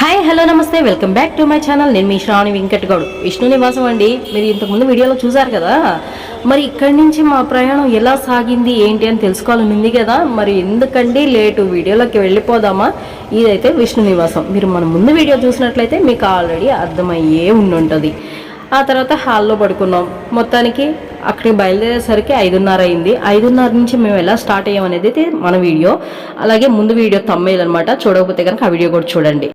Hi hello నమస్తే. Welcome back to my channel నేను మీ శ్రావణి వెంకట్ గౌడ్ విష్ణు నివాసం అండి. మీరు ఇంతకుముందు వీడియోలో చూసారు కదా? మరి ఇక్కడి నుంచి మా ప్రయాణం ఎలా సాగింది ఏంటి అని తెలుసుకోవాలని ఉంది కదా? మరి ఎందుకండి లేటు వీడియోలోకి వెళ్ళిపోదామా? ఇదైతే విష్ణు నివాసం. మీరు మన ముందు వీడియో చూసినట్లయితే మీకు ఆల్రెడీ అర్థమయ్యే ఉండుంటుంది. ఆ తర్వాత హాల్లో పడుకున్నాం. మొత్తానికి అక్కడికి బయలుదేరేసరికి ఐదున్నర అయింది. ఐదున్నర నుంచి మేము ఎలా స్టార్ట్ అయ్యామనేది అయితే మన వీడియో. అలాగే ముందు వీడియో తమ్మేయాలన్నమాట అనమాట చూడకపోతే కనుక ఆ వీడియో కూడా చూడండి.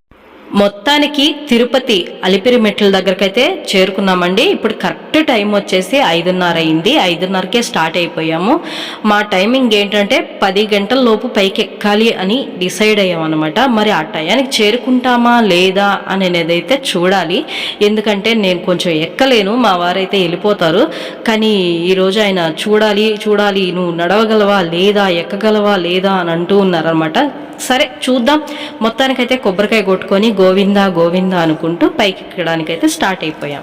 మొత్తానికి తిరుపతి అలిపిరి మెట్ల దగ్గరకైతే చేరుకున్నామండి. ఇప్పుడు కరెక్ట్ టైం వచ్చేసి ఐదున్నర అయింది. ఐదున్నరకే స్టార్ట్ అయిపోయాము. మా టైమింగ్ ఏంటంటే పది గంటల లోపు పైకి ఎక్కాలి అని డిసైడ్ అయ్యామన్నమాట. మరి ఆ టయానికి చేరుకుంటామా లేదా అనేది అయితే చూడాలి. ఎందుకంటే నేను కొంచెం ఎక్కలేను. మా వారైతే వెళ్ళిపోతారు. కానీ ఈరోజు ఆయన చూడాలి చూడాలి నువ్వు నడవగలవా లేదా ఎక్కగలవా లేదా అని అంటూ ఉన్నారనమాట సరే చూద్దాం. మొత్తానికైతే కొబ్బరికాయ కొట్టుకొని గోవిందా గోవిందా అనుకుంటూ పైకి ఎక్కడానికైతే స్టార్ట్ అయిపోయాం.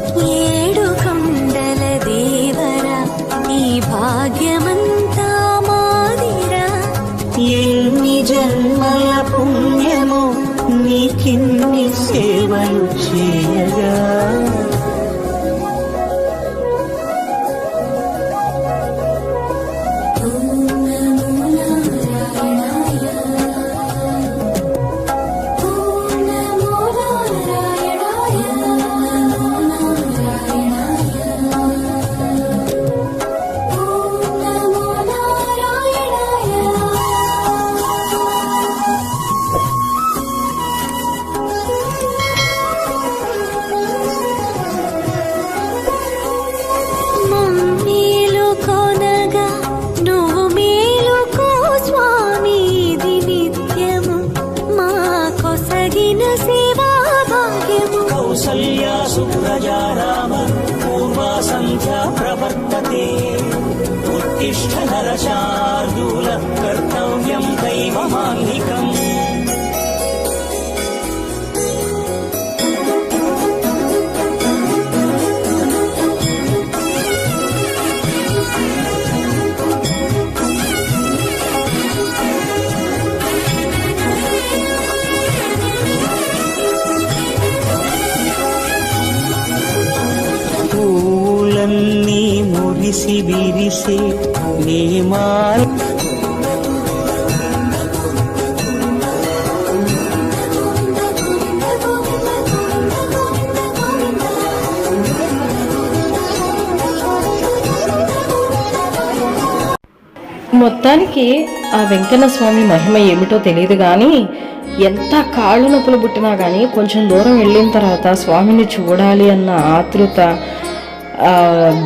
నీకిన్ని ఉత్తిష్ట నరశార్దూల కర్తవ్యం దైవమాన్నికం. పూలన్నీ మురిసి విరిసే నేమాల్ మొత్తానికి ఆ వెంకన్న స్వామి మహిమ ఏమిటో తెలియదు కానీ ఎంత కాళ్ళు నొప్పులు పుట్టినా కానీ కొంచెం దూరం వెళ్ళిన తర్వాత స్వామిని చూడాలి అన్న ఆతృత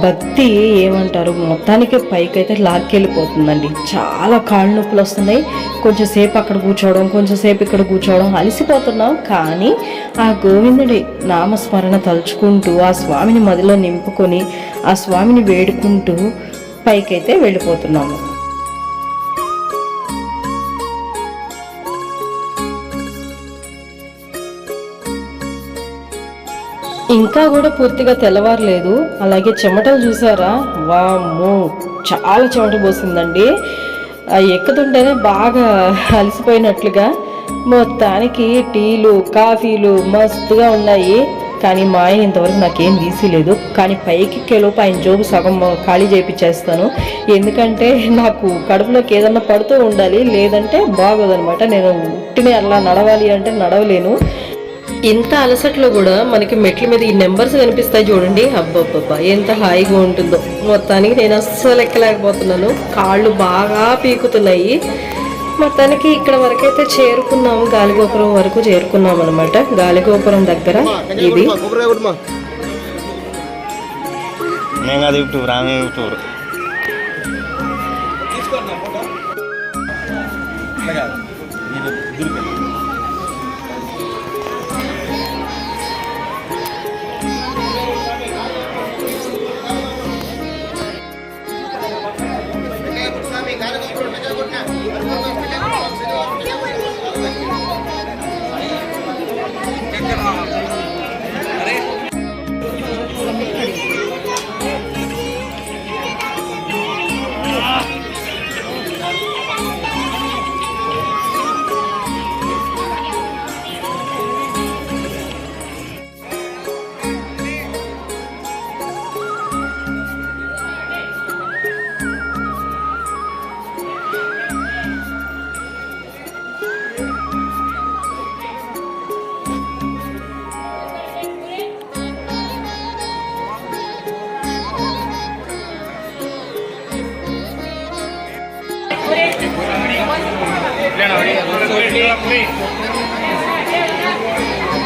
భక్తి ఏమంటారు? మొత్తానికి పైకైతే లాక్కెళ్ళిపోతుందండి. చాలా కాళ్ళు నొప్పులు వస్తున్నాయి. కొంచెం సేపు అక్కడ కూర్చోవడం కొంచెం సేపు ఇక్కడ కూర్చోవడం అలసిపోతున్నాం. కానీ ఆ గోవిందుడి నామస్మరణ తలుచుకుంటూ ఆ స్వామిని మదిలో నింపుకొని ఆ స్వామిని వేడుకుంటూ పైకైతే వెళ్ళిపోతున్నాము. ఇంకా కూడా పూర్తిగా తెల్లవారలేదు. అలాగే చెమటలు చూసారా? వామ్మో చాలా చెమట పోసిందండి. ఎక్కుతుంటేనే బాగా అలసిపోయినట్లుగా మొత్తానికి టీలు కాఫీలు మస్తుగా ఉన్నాయి. కానీ మా ఆయన ఇంతవరకు నాకేం తీసిలేదు కానీ పైకి ఎక్కేలోపు ఆయన జోబు సగం ఖాళీ చేయించేస్తాను ఎందుకంటే నాకు కడుపులోకి ఏదన్నా పడుతూ ఉండాలి లేదంటే బాగోదనమాట. నేను ఉట్టిని అలా నడవాలి అంటే నడవలేను. ఇంత అలసట్లో కూడా మనకి మెట్ల మీద ఈ నెంబర్స్ కనిపిస్తాయి చూడండి. అబ్బబ్బబ్బా ఎంత హాయిగా ఉంటుందో. మొత్తానికి నేను అస్సలు ఎక్కలేకపోతున్నాను. కాళ్ళు బాగా పీకుతున్నాయి. మొత్తానికి ఇక్కడ వరకైతే చేరుకున్నాము. గాలిగోపురం వరకు చేరుకున్నాం అనమాట గాలిగోపురం దగ్గర ఇది. నేను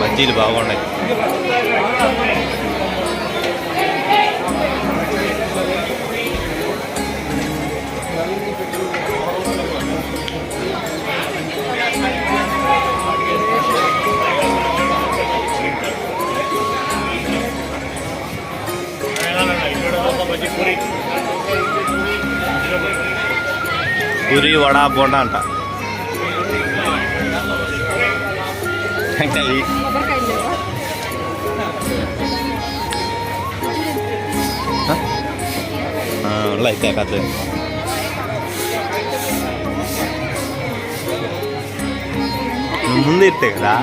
బజ్జీలు బాగున్నాయి. పూరి వడ బోండా అంట. ఇంకా ఇవి. హ? ఆ, లైతే కథ నువ్వు ముందు ఇస్తే కదా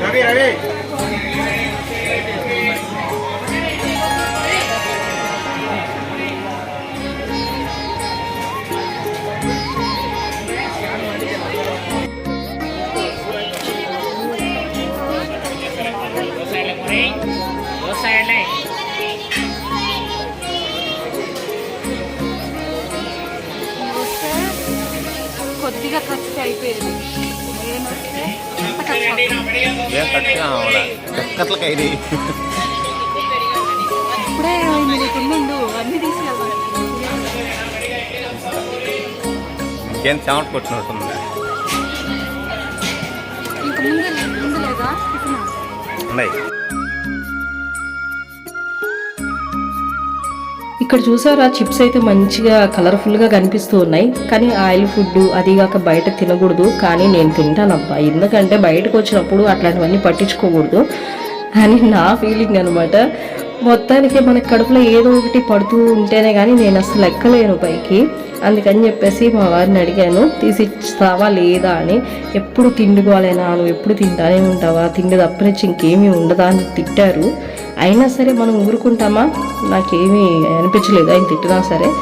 కొద్దిగా ఖర్చు అయిపోయేది. నేను వస్తే ఎంత ఇది ఇప్పుడే ఏమైంది నీకు అన్ని తీసుకెళ్దాం ఇంకేం చెమట కొట్టినట్టుంది? ఇంక ముందు ముందు లేదా? ఉన్నాయి. ఇక్కడ చూసారా చిప్స్ అయితే మంచిగా కలర్ఫుల్గా కనిపిస్తూ ఉన్నాయి. కానీ ఆయిల్ ఫుడ్ అది కాక బయట తినకూడదు. కానీ నేను తింటానబ్బా. ఎందుకంటే బయటకు వచ్చినప్పుడు అట్లాంటివన్నీ పట్టించుకోకూడదు. అని నా ఫీలింగ్ అనమాట మొత్తానికి మన కడుపులో ఏదో ఒకటి పడుతూ ఉంటేనే కానీ నేను అసలు ఎక్కలేను పైకి. అందుకని చెప్పేసి మా వారిని అడిగాను తీసి ఇస్తావా లేదా? అని. ఎప్పుడు తిండుకోవాలేనా నువ్వు ఎప్పుడు తింటానే ఉంటావా? తిండి తప్పనిచ్చి ఇంకేమీ ఉండదా? అని తిట్టారు. అయినా సరే మనం ఊరుకుంటామా? నాకేమీ అనిపించలేదు. ఆయన తిట్టినా సరే.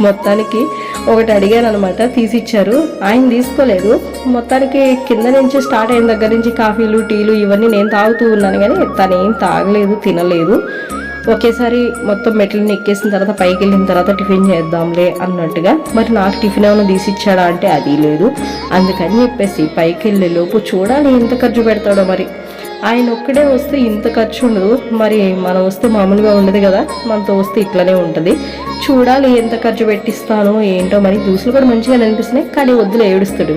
మొత్తానికి ఒకటి అడిగాను అనమాట తీసిచ్చారు. ఆయన తీసుకోలేదు. మొత్తానికి కింద నుంచి స్టార్ట్ అయిన దగ్గర నుంచి కాఫీలు టీలు ఇవన్నీ నేను తాగుతూ ఉన్నాను కానీ తను ఏం తాగలేదు తినలేదు. ఒకేసారి మొత్తం మెట్లని ఎక్కేసిన తర్వాత పైకి వెళ్ళిన తర్వాత టిఫిన్ చేద్దాంలే అన్నట్టుగా మరి నాకు టిఫిన్ ఏమైనా తీసిచ్చాడా అంటే అది లేదు. అందుకని చెప్పేసి పైకి వెళ్ళే లోపు చూడాలి ఎంత ఖర్చు పెడతాడో మరి. ఆయన ఒక్కడే వస్తే ఇంత ఖర్చు ఉండదు. మరి మనం వస్తే మామూలుగా ఉండదు కదా మనతో వస్తే ఇట్లనే ఉంటుంది. చూడాలి ఎంత ఖర్చు పెట్టిస్తానో ఏంటో. మరి దూసులు కూడా మంచిగా అనిపిస్తున్నాయి కానీ వద్దులే ఏడుస్తాడు.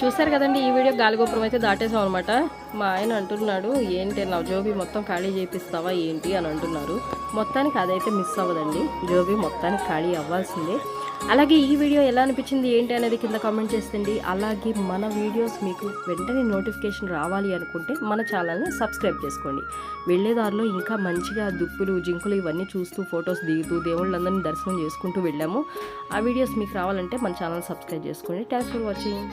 చూసారు కదండి ఈ వీడియో గాలిగోపురం అయితే దాటేసాం అనమాట మా ఆయన అంటున్నాడు ఏంటి నా జోబీ మొత్తం ఖాళీ చేపిస్తావా ఏంటి? అని అంటున్నారు. మొత్తానికి అదైతే మిస్ అవ్వదండి. జోబీ మొత్తానికి ఖాళీ అవ్వాల్సిందే. అలాగే ఈ వీడియో ఎలా అనిపించింది ఏంటి అనేది కింద కామెంట్ చేస్తుంది అలాగే మన వీడియోస్ మీకు వెంటనే నోటిఫికేషన్ రావాలి అనుకుంటే మన ఛానల్ని సబ్స్క్రైబ్ చేసుకోండి. వెళ్ళేదారిలో ఇంకా మంచిగా దుప్పులు జింకులు ఇవన్నీ చూస్తూ ఫొటోస్ దిగుతూ దేవుళ్ళందరినీ దర్శనం చేసుకుంటూ వెళ్ళాము. ఆ వీడియోస్ మీకు రావాలంటే మన ఛానల్ సబ్స్క్రైబ్ చేసుకోండి. Thanks for watching